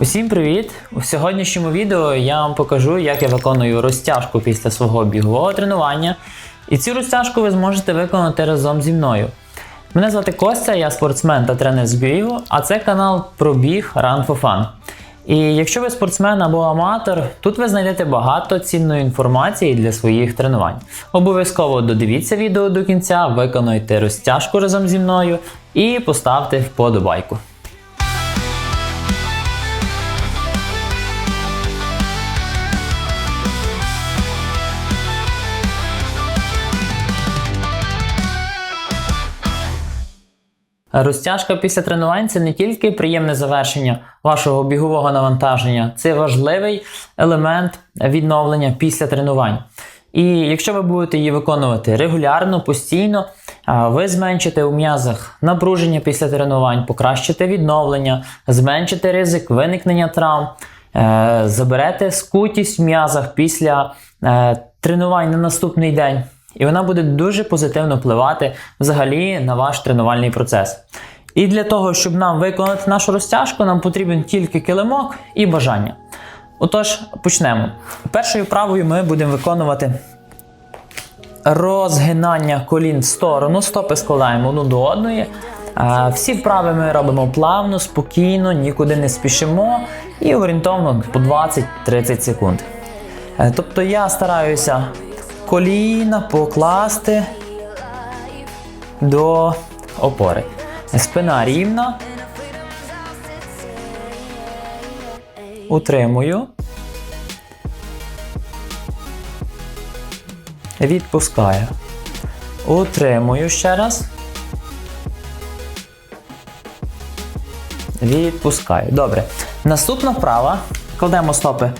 Усім привіт! У сьогоднішньому відео я вам покажу, як я виконую розтяжку після свого бігового тренування. І цю розтяжку ви зможете виконати разом зі мною. Мене звати Костя, я спортсмен та тренер з бігу, а це канал про біг Run for Fun. І якщо ви спортсмен або аматор, тут ви знайдете багато цінної інформації для своїх тренувань. Обов'язково додивіться відео до кінця, виконуйте розтяжку разом зі мною і поставте вподобайку. Розтяжка після тренувань це не тільки приємне завершення вашого бігового навантаження, це важливий елемент відновлення після тренувань. І якщо ви будете її виконувати регулярно, постійно, ви зменшите у м'язах напруження після тренувань, покращите відновлення, зменшите ризик виникнення травм, е, заберете скутість в м'язах після е, тренувань на наступний день. І вона буде дуже позитивно впливати взагалі на ваш тренувальний процес. І для того, щоб нам виконати нашу розтяжку, нам потрібен тільки килимок і бажання. Отож, почнемо. Першою вправою ми будемо виконувати розгинання колін в сторону, стопи складаємо одну до одної. Всі вправи ми робимо плавно, спокійно, нікуди не спішимо і орієнтовно по 20-30 секунд. Е, Тобто я стараюся коліна покласти до опори. Спина рівна. Утримую. Відпускаю. Утримую ще раз. Відпускаю. Добре. Наступна вправа. Кладемо стопи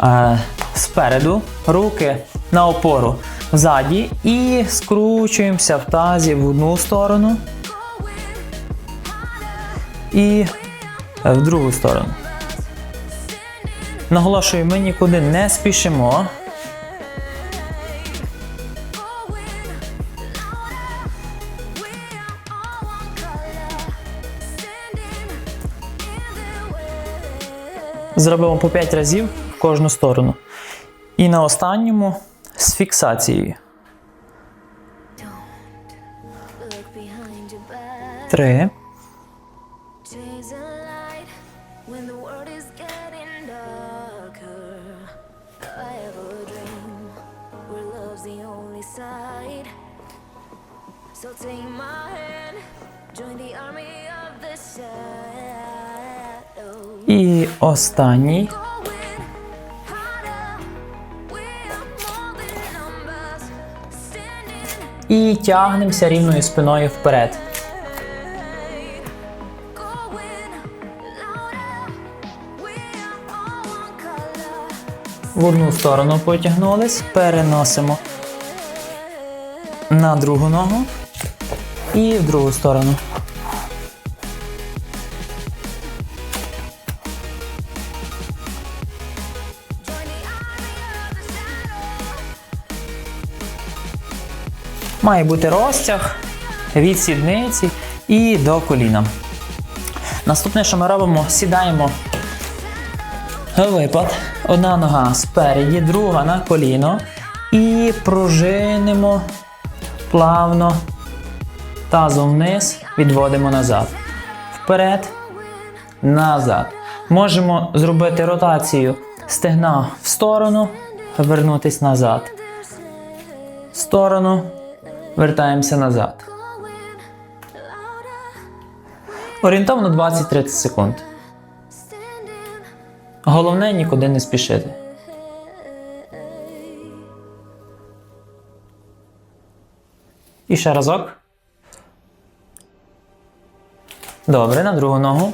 е, спереду, руки на опору ззаді і скручуємося в тазі в одну сторону і в другу сторону. Наголошую, ми нікуди не спішимо. Зробимо по 5 разів в кожну сторону. І на останньому з the army of the shadows. І останній. І тягнемося рівною спиною вперед. В одну сторону потягнулись, переносимо на другу ногу і в другу сторону. Має бути розтяг від сідниці і до коліна. Наступне, що ми робимо, сідаємо випад. Одна нога спереді, друга на коліно. І пружинимо плавно тазом вниз, відводимо назад. Вперед, назад. Можемо зробити ротацію стегна в сторону, вернутись назад. В сторону, вертаємося назад. Орієнтовно 20-30 секунд. Головне нікуди не спішити. І ще разок. Добре, на другу ногу.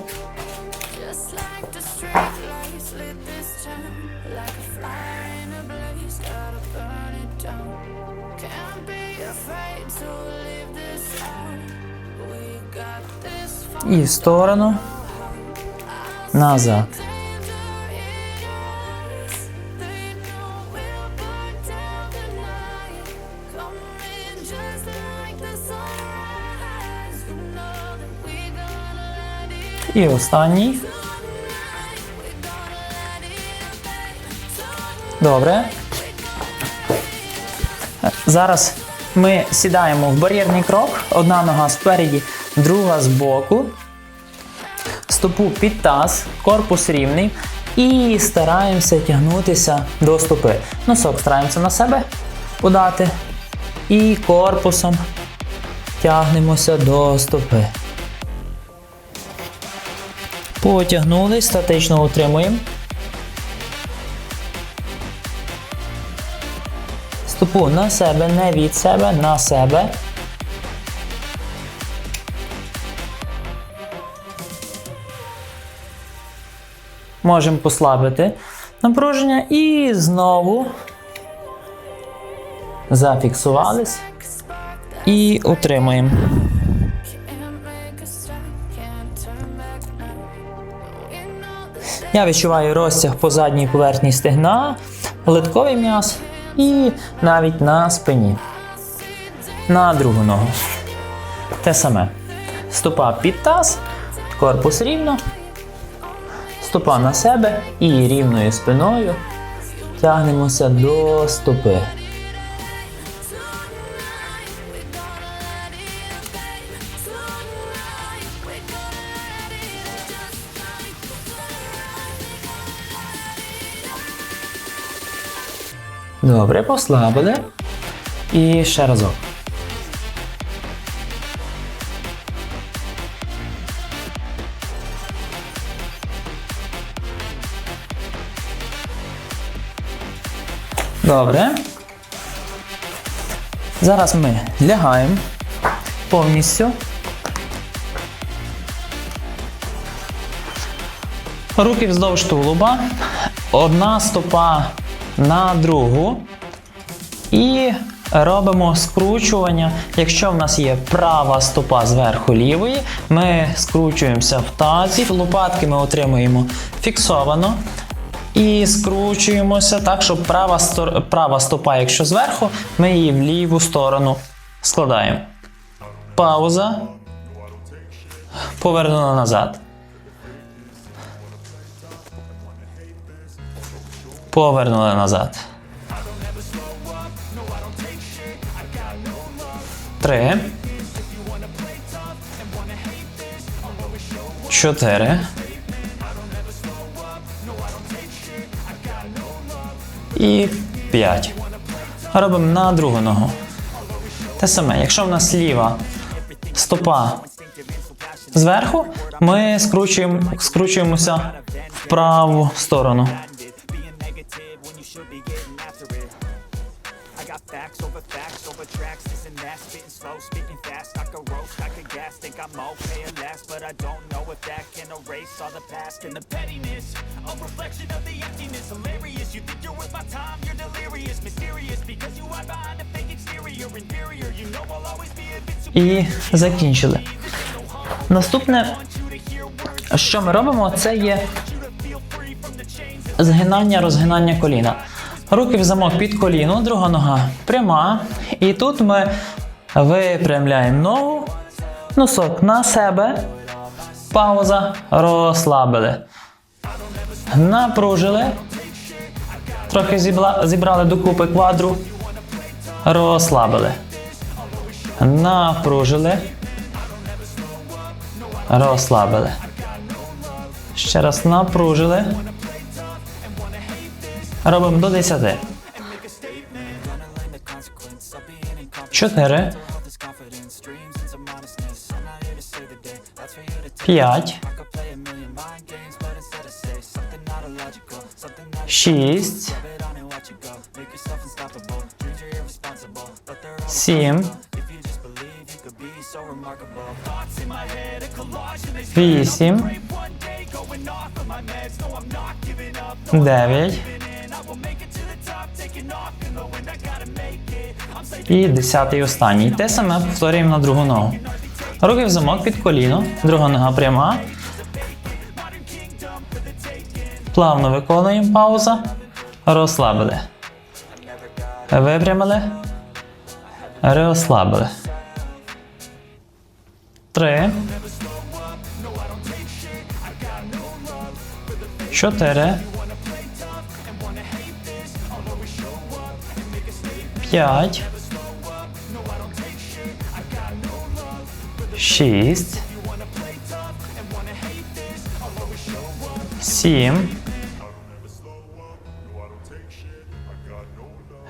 We gonna let it І останній. Добре. Зараз ми сідаємо в бар'єрний крок. Одна нога спереді, друга збоку. Стопу під таз, корпус рівний. І стараємося тягнутися до стопи. Носок стараємося на себе подати. І корпусом тягнемося до стопи. Потягнулись, статично утримуємо. Стопу на себе, не від себе, на себе. Можемо послабити напруження і знову зафіксувались і утримуємо. Я відчуваю розтяг по задній поверхні стегна, литковий м'яз і навіть на спині. На другу ногу. Те саме. Стопа під таз, корпус рівно, стопа на себе і рівною спиною тягнемося до стопи. Добре, послабили. І ще разок. Добре. Зараз ми лягаємо повністю. Руки вздовж тулуба. Одна стопа на другу. І робимо скручування. Якщо в нас є права стопа зверху лівої, ми скручуємося в тазі. Лопатки ми отримуємо фіксовано. І скручуємося так, щоб права, стор- права стопа, якщо зверху, ми її в ліву сторону складаємо. Пауза. Повернули назад. Повернули назад. Три. Чотири. І п'ять. Робимо на другу ногу. Те саме, якщо в нас ліва стопа зверху, ми скручуємо, скручуємося в праву сторону. I got facts over facts over tracks, this and that, spitting slow, speaking fast. I could roast, I could gas, think I'm okay at last, but I don't know if that can erase all the past and the pettiness. A reflection of the emptiness, hilarious. You think you're worth my time, you're delirious, mysterious because you hide behind a fake exterior, inferior. You know I'll always be a bit І закінчили. Наступне, що ми робимо, це є згинання, розгинання коліна. Руки в замок під коліно, друга нога пряма. І тут ми випрямляємо ногу, носок на себе, пауза, розслабили. Напружили. Трохи зібрали докупи квадру. Розслабили. Напружили. Розслабили. Ще раз напружили. Робимо до 10. 4. 5. 6. 7. 8. 9. І десятий останній. Те саме повторюємо на другу ногу. Руки в замок під коліно, друга нога пряма. Плавно виконуємо пауза. Розслабили. Випрямили. Розслабили. Три. Чотири. П'ять. Шість. Сім.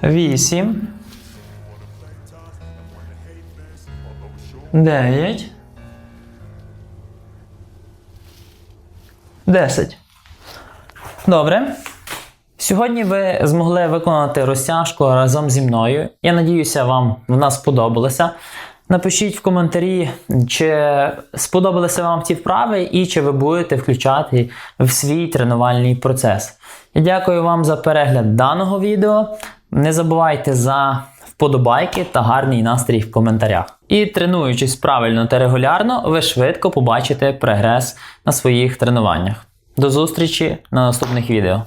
Вісім. Дев'ять. Десять. Добре. Сьогодні ви змогли виконати розтяжку разом зі мною. Я надіюся, вам вона сподобалася. Напишіть в коментарі, чи сподобалися вам ці вправи і чи ви будете включати в свій тренувальний процес. Я дякую вам за перегляд даного відео. Не забувайте за вподобайки та гарний настрій в коментарях. І тренуючись правильно та регулярно, ви швидко побачите прогрес на своїх тренуваннях. До зустрічі на наступних відео.